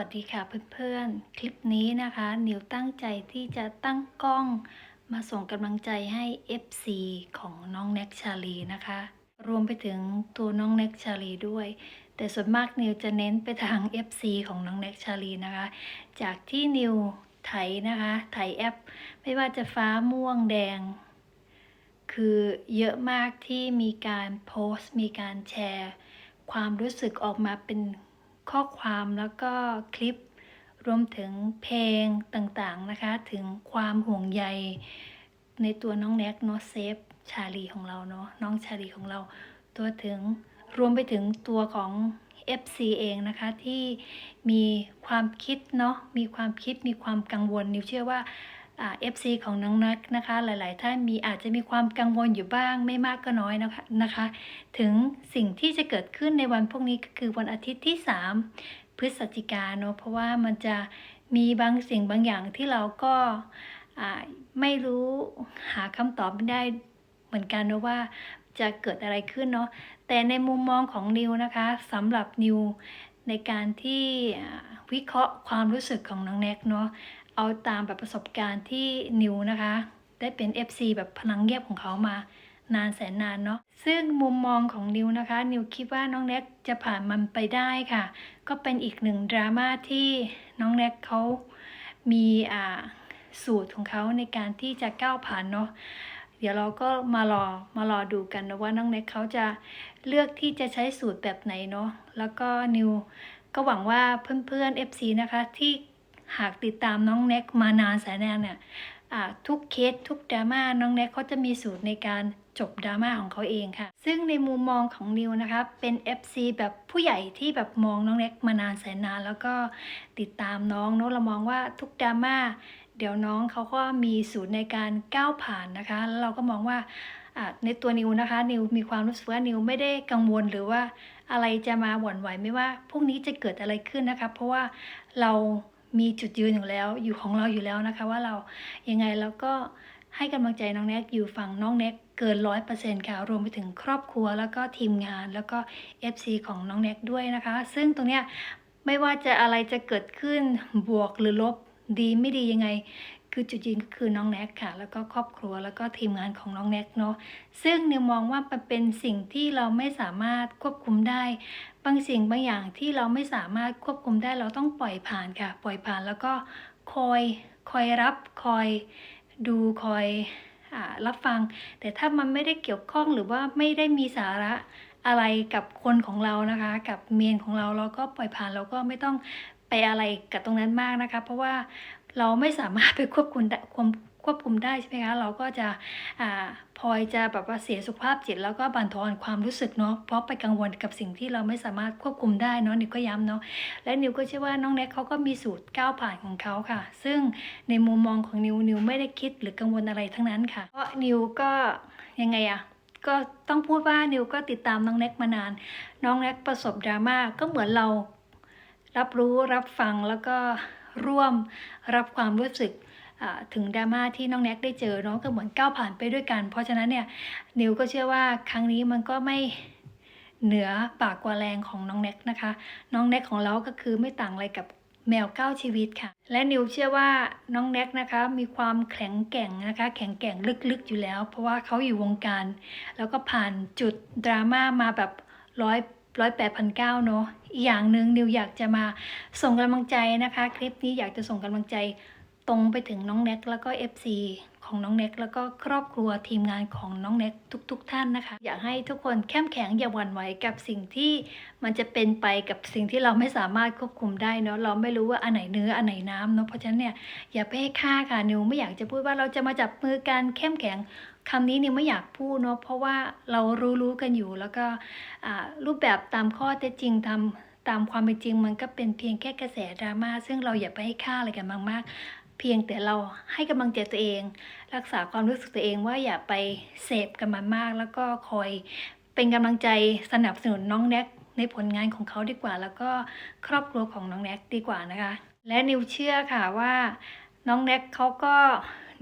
วัสดีค่ะเพื่อนๆ คลิปนี้นะคะ นิวตั้งใจที่จะตั้งกล้องมาส่งกำลังใจให้ FC ของน้องแน็กชาลีนะคะ รวมไปถึงตัวน้องแน็กชาลีด้วย แต่ส่วนมากนิวจะเน้นไปทาง FC ของน้องแน็กชาลีนะคะ จากที่นิวไถนะคะไถแอป ไม่ว่าจะฟ้าม่วงแดง คือเยอะมากที่มีการโพสต์ มีการแชร์ ความรู้สึกออกมาเป็น ข้อความแล้วก็คลิป รวมถึงเพลงต่างๆนะคะ ถึงความห่วงใยในตัวน้องแน็กเนาะเซฟชาลีของเราเนาะน้องชาลีของเราตัวถึงรวมไปถึงตัวของ FC เองนะคะที่มีความคิดเนาะมีความคิดมีความกังวลนิวเชื่อว่า อ่า FC ของน้องนักนะคะ หลาย ๆ ท่านมีอาจจะมีความกังวลอยู่บ้างไม่มากก็น้อยนะคะนะคะ ถึงสิ่งที่จะเกิดขึ้นในวันพวกนี้ก็คือวันอาทิตย์ที่ 3 พฤศจิกาเนาะเพราะว่ามันจะมีบางสิ่งบางอย่างที่เราก็อ่าไม่รู้หาคำตอบไม่ได้เหมือนกันนะว่าจะเกิดอะไรขึ้นเนาะแต่ในมุมมองของนิวนะคะสำหรับนิวในการที่วิเคราะห์ความรู้สึกของน้องแน็กเนาะ เอาตามแบบประสบการณ์ที่นิวนะคะ ได้เป็น FC แบบพลังเงียบของเขามานานแสนนานเนาะซึ่งมุมมองของนิวนะคะ นิวคิดว่าน้องแน็กจะผ่านมันไปได้ค่ะ ก็เป็นอีกหนึ่งดราม่าที่น้องแน็กเขามีอ่าสูตรของเขาในการที่จะก้าวผ่านเนาะเดี๋ยวเราก็มารอมารอดูกันนะว่าน้องแน็กเขาจะเลือกที่จะใช้สูตรแบบไหนเนาะแล้วก็นิวก็หวังว่าเพื่อนๆ FC นะคะที่ หากติดตามน้องแน็กมานานแสนนานเนี่ยทุกเคสทุกดราม่าน้องแน็กเขาจะมีสูตรในการจบดราม่าของเขาเองค่ะ ซึ่งในมุมมองของนิวนะคะเป็น FC แบบผู้ใหญ่ที่แบบมองน้องแน็กมานานแสนนาน แล้วก็ติดตามน้องเนอะเรามองว่าทุกดราม่าเดี๋ยวน้องเขาก็มีสูตรในการก้าวผ่านนะคะ แล้วเราก็มองว่าอ่าในตัวนิวนะคะ นิวมีความรู้สึกว่านิวไม่ได้กังวลหรือว่าอะไรจะมาหวั่นไหวไม่ว่าพวกนี้จะเกิดอะไรขึ้นนะคะ เพราะว่าเรา มีจุดยืนอยู่แล้ว อยู่ของเราอยู่แล้วนะคะ ว่าเรายังไงเราก็ให้กำลังใจน้องแน็กอยู่ฝั่งน้องแน็กเกินร้อยเปอร์เซ็นต์ค่ะ รวมไปถึงครอบครัวแล้วก็ทีมงานแล้วก็ FC ของน้องแน็กด้วยนะคะ ซึ่งตรงเนี้ยไม่ว่าจะอะไรจะเกิดขึ้นบวกหรือลบดีไม่ดียังไง คือจุดยืนก็คือน้องแน็กค่ะ แล้วก็ครอบครัวแล้วก็ทีมงานของน้องแน็กเนาะซึ่งเนิวมองว่ามันเป็นสิ่งที่เราไม่สามารถควบคุมได้บางสิ่งบางอย่างที่เราไม่สามารถควบคุมได้เราต้องปล่อยผ่านค่ะ ปล่อยผ่านแล้วก็คอยคอยรับคอยดูคอยอรับฟัง แต่ถ้ามันไม่ได้เกี่ยวข้องหรือว่าไม่ได้มีสาระอะไรกับคนของเรานะคะ กับเมียนของเราเราก็ปล่อยผ่านเราก็ไม่ต้องไปอะไรกับตรงนั้นมากนะคะ เพราะว่า เราไม่สามารถไปควบคุมได้ควบควบคุมได้ใช่ไหมคะเราก็จะอ่าพลอยจะแบบว่าเสียสุขภาพจิต แล้วก็บั่นทอนความรู้สึกเนาะเพราะไปกังวลกับสิ่งที่เราไม่สามารถควบคุมได้เนาะนิวก็ย้ำเนาะและนิวก็เชื่อว่าน้องแน็กเขาก็มีสูตรก้าวผ่านของเขาค่ะ ซึ่งในมุมมองของนิวนิวไม่ได้คิดหรือกังวลอะไรทั้งนั้นค่ะ เพราะนิวก็ยังไงอะก็ต้องพูดว่านิวก็ติดตามน้องแน็กมานาน น้องแน็กประสบดราม่าก็เหมือนเรารับรู้รับฟังแล้วก็ ร่วมรับความรู้สึกถึงดราม่าที่น้องแน็กได้เจอเนาะก็เหมือนก้าวผ่านไปด้วยกัน เพราะฉะนั้นเนี่ยนิวก็เชื่อว่าครั้งนี้มันก็ไม่เหนือปากกว่าแรงของน้องแน็กนะคะ น้องแน็กของเราก็คือไม่ต่างอะไรกับแมวเก้าชีวิตค่ะ และนิวเชื่อว่าน้องแน็กนะคะ มีความแข็งแกร่งนะคะ แข็งแกร่งลึกๆอยู่แล้ว เพราะว่าเขาอยู่วงการ แล้วก็ผ่านจุดดราม่ามาแบบร้อยร้อยแปดพันเก้าเนาะ อีกอย่างหนึ่งนิวอยากจะมาส่งกำลังใจนะคะ คลิปนี้อยากจะส่งกำลังใจตรงไปถึงน้องแน็กแล้วก็ FC ของน้องแน็ก แล้วก็ครอบครัวทีมงานของน้องแน็กทุกๆท่านนะคะ อยากให้ทุกคนเข้มแข็งอย่าหวั่นไหวกับสิ่งที่มันจะเป็นไปกับสิ่งที่เราไม่สามารถควบคุมได้เนาะเราไม่รู้ว่าอันไหนเนื้ออันไหนน้ำเนาะเพราะฉะนั้นเนี่ยอย่าไปให้ค่าค่ะนิวไม่อยากจะพูดว่าเราจะมาจับมือกันเข้มแข็งคำนี้นิวไม่อยากพูดเนาะเพราะว่าเรารู้รู้กันอยู่แล้วก็รูปแบบตามข้อเท็จจริงทำตามความเป็นจริงมันก็เป็นเพียงแค่กระแสดราม่าซึ่งเราอย่าไปให้ค่าอะไรกันมากๆ เพียงแต่เราให้กำลังใจตัวเอง รักษาความรู้สึกตัวเองว่าอย่าไปเสพกันมันมาก แล้วก็คอยเป็นกำลังใจสนับสนุนน้องแน็กในผลงานของเขาดีกว่า แล้วก็ครอบครัวของน้องแน็กดีกว่านะคะ และนิวเชื่อค่ะว่าน้องแน็กเขาก็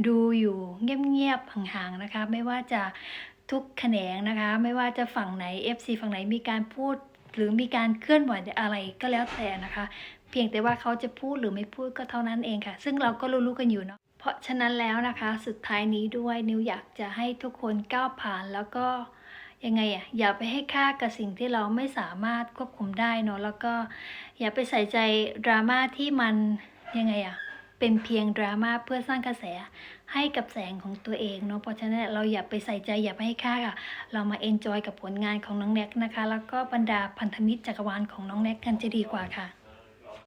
ดูอยู่เงียบๆห่างๆนะคะ ไม่ว่าจะทุกแขนงนะคะ ไม่ว่าจะฝั่งไหน FC ฝั่งไหนมีการพูดหรือมีการเคลื่อนไหวอะไรก็แล้วแต่นะคะ เพียงแต่ว่าเขาจะพูดหรือไม่พูดก็เท่านั้นเองค่ะ ซึ่งเราก็รู้ๆกันอยู่เนาะเพราะฉะนั้นแล้วนะคะสุดท้ายนี้ด้วยนิวอยากจะให้ทุกคนก้าวผ่านแล้วก็ยังไงอะอย่าไปให้ค่ากับสิ่งที่เราไม่สามารถควบคุมได้เนาะแล้วก็อย่าไปใส่ใจดราม่าที่มันยังไงอะเป็นเพียงดราม่าเพื่อสร้างกระแสให้กับแสงของตัวเองเนาะเพราะฉะนั้นเราอย่าไปใส่ใจอย่าไปให้ค่าค่ะ เรามาเอนจอยกับผลงานของน้องแน็กนะคะ แล้วก็บรรดาพันธมิตรจักรวาลของน้องแน็กกันจะดีกว่าค่ะ